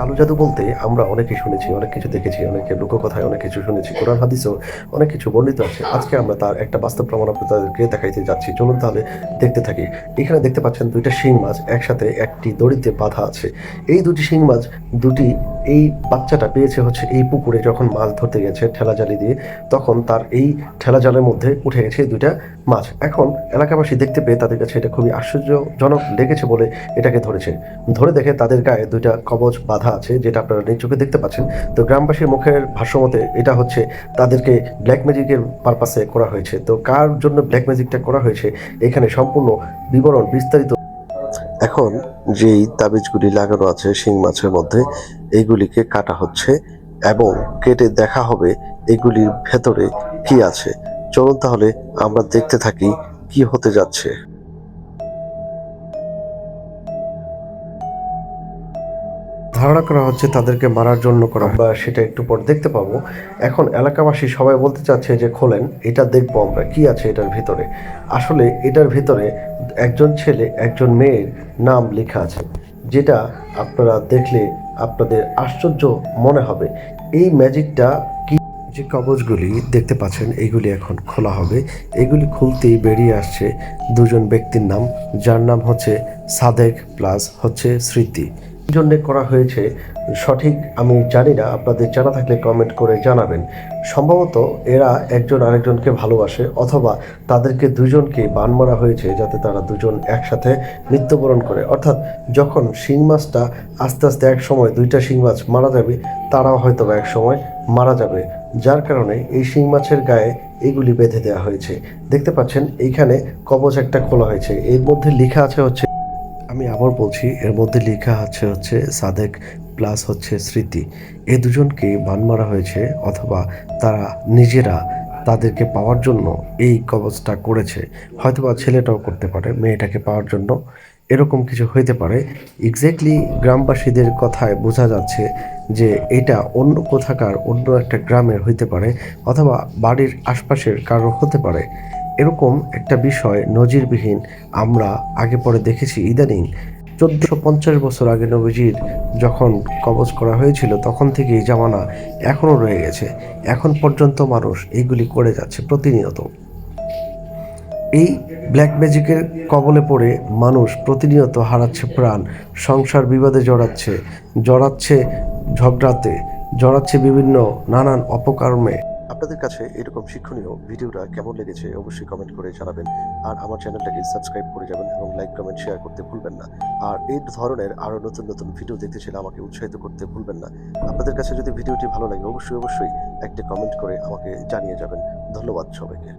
কালো জাদু বলতে আমরা অনেকে শুনেছি, অনেক কিছু দেখেছি অনেকে লোককথায় অনেক কিছু শুনেছি, কোরআন, হাদিসও অনেক কিছু বর্ণিত আছে। আজকে আমরা তার একটা বাস্তব প্রমাণ আপনাদেরকে দেখাইতে যাচ্ছি। চলুন তাহলে দেখতে থাকি। এখানে দেখতে পাচ্ছেন দুইটা শিং মাছ, একসাথে একটি দড়িতে বাঁধা আছে। এই দুটি শিং মাছ, দুটি এই বাচ্চাটা পেয়েছে হচ্ছে এই পুকুরে যখন মাছ ধরতে গেছে ঠেলা জালি দিয়ে, তখন তার এই ঠেলা জালের মধ্যে উঠে গেছে দুইটা মাছ। এখন এলাকাবাসী দেখতে পেয়ে তাদের কাছে এটা খুবই আশ্চর্যজনক লেগেছে বলে এটাকে ধরেছে। ধরে দেখে তাদের গায়ে দুইটা কবচ বাঁধা আছে, যেটা আপনারা নিজ চোখে দেখতে পাচ্ছেন। তো গ্রামবাসীর মুখের ভাষ্যমতে এটা হচ্ছে তাদেরকে ব্ল্যাক ম্যাজিকের পারপাসে করা হয়েছে। তো কার জন্য ব্ল্যাক ম্যাজিকটা করা হয়েছে, এখানে সম্পূর্ণ বিবরণ বিস্তারিত। এখন যেই তাবিজগুলি লাগানো আছে শিং মাছের মধ্যে এইগুলিকে কাটা হচ্ছে এবং কেটে দেখা হবে এগুলির ভেতরে কি আছে। চলুন তাহলে আমরা দেখতে থাকি কি হতে যাচ্ছে। ধারণা করা হচ্ছে তাদেরকে মারার জন্য করা বা সেটা একটু পর দেখতে পাবো। এখন এলাকাবাসী সবাই বলতে চাচ্ছে যে, খোলেন, এটা দেখব আমরা, কি আছে এটার ভিতরে? আসলে এটার ভিতরে একজন ছেলে, একজন মেয়ের নাম লেখা আছে, যেটা আপনারা দেখলে আপনাদের আশ্চর্য মনে হবে। এই ম্যাজিকটা কি যে কবচগুলি দেখতে পাচ্ছেন এইগুলি এখন খোলা হবে। এগুলি খুলতেই বেরিয়ে আসছে দুজন ব্যক্তির নাম, যার নাম হচ্ছে সাদেক প্লাস হচ্ছে স্মৃতি। জন্যে করা হয়েছে, সঠিক আমি জানি না, আপনাদের জানা থাকলে কমেন্ট করে জানাবেন। সম্ভবত এরা একজন আরেকজনকে ভালোবাসে, অথবা তাদেরকে দুজনকে বান মারা হয়েছে যাতে তারা দুজন একসাথে মৃত্যুবরণ করে। অর্থাৎ যখন শিং মাছটা আস্তে আস্তে এক সময় দুইটা শিং মাছ মারা যাবে, তারাও হয়তো এক সময় মারা যাবে। যার কারণে এই শিং মাছের গায়ে এগুলি বেঁধে দেওয়া হয়েছে। দেখতে পাচ্ছেন, এইখানে কবচ একটা খোলা হয়েছে। এর মধ্যে লেখা আছে হচ্ছে আমি আবার বলছি, এর মধ্যে লেখা আছে হচ্ছে, সাদেক প্লাস হচ্ছে স্মৃতি। এ দুজনকে বান মারা হয়েছে অথবা তারা নিজেরা তাদেরকে পাওয়ার জন্য এই কবচটা করেছে। হয়তোবা ছেলেটাও করতে পারে, মেয়েটাকে পাওয়ার জন্য। এরকম কিছু হইতে পারে। এক্স্যাক্টলি গ্রামবাসীদের কথায় বোঝা যাচ্ছে যে এটা অন্য কোথাকার অন্য একটা গ্রামের হইতে পারে অথবা বাড়ির আশপাশের কারও হতে পারে। এরকম একটা বিষয় নজিরবিহীন আমরা আগে পরে দেখেছি ইদানিং। চোদ্দশো পঞ্চাশ বছর আগে নবীজির যখন কবজ করা হয়েছিল, তখন থেকে এই জামানা এখনও রয়ে গেছে। এখন পর্যন্ত মানুষ এইগুলি করে যাচ্ছে প্রতিনিয়ত। এই ব্ল্যাক ম্যাজিকের কবলে পড়ে মানুষ প্রতিনিয়ত হারাচ্ছে প্রাণ, সংসার বিবাদে জড়াচ্ছে জড়াচ্ছে ঝগড়াতে, জড়াচ্ছে বিভিন্ন নানান অপকর্মে। আপনাদের কাছে এরকম শিক্ষণীয় ভিডিওটা কেমন লেগেছে অবশ্যই কমেন্ট করে জানাবেন। আর আমার চ্যানেলটাকে সাবস্ক্রাইব করে যাবেন এবং লাইক কমেন্ট শেয়ার করতে ভুলবেন না। আর এই ধরনের আরও নতুন নতুন ভিডিও দেখতে চাইলে আমাকে উৎসাহিত করতে ভুলবেন না। আপনাদের কাছে যদি ভিডিওটি ভালো লাগে, অবশ্যই অবশ্যই একটা কমেন্ট করে আমাকে জানিয়ে যাবেন। ধন্যবাদ সবাইকে।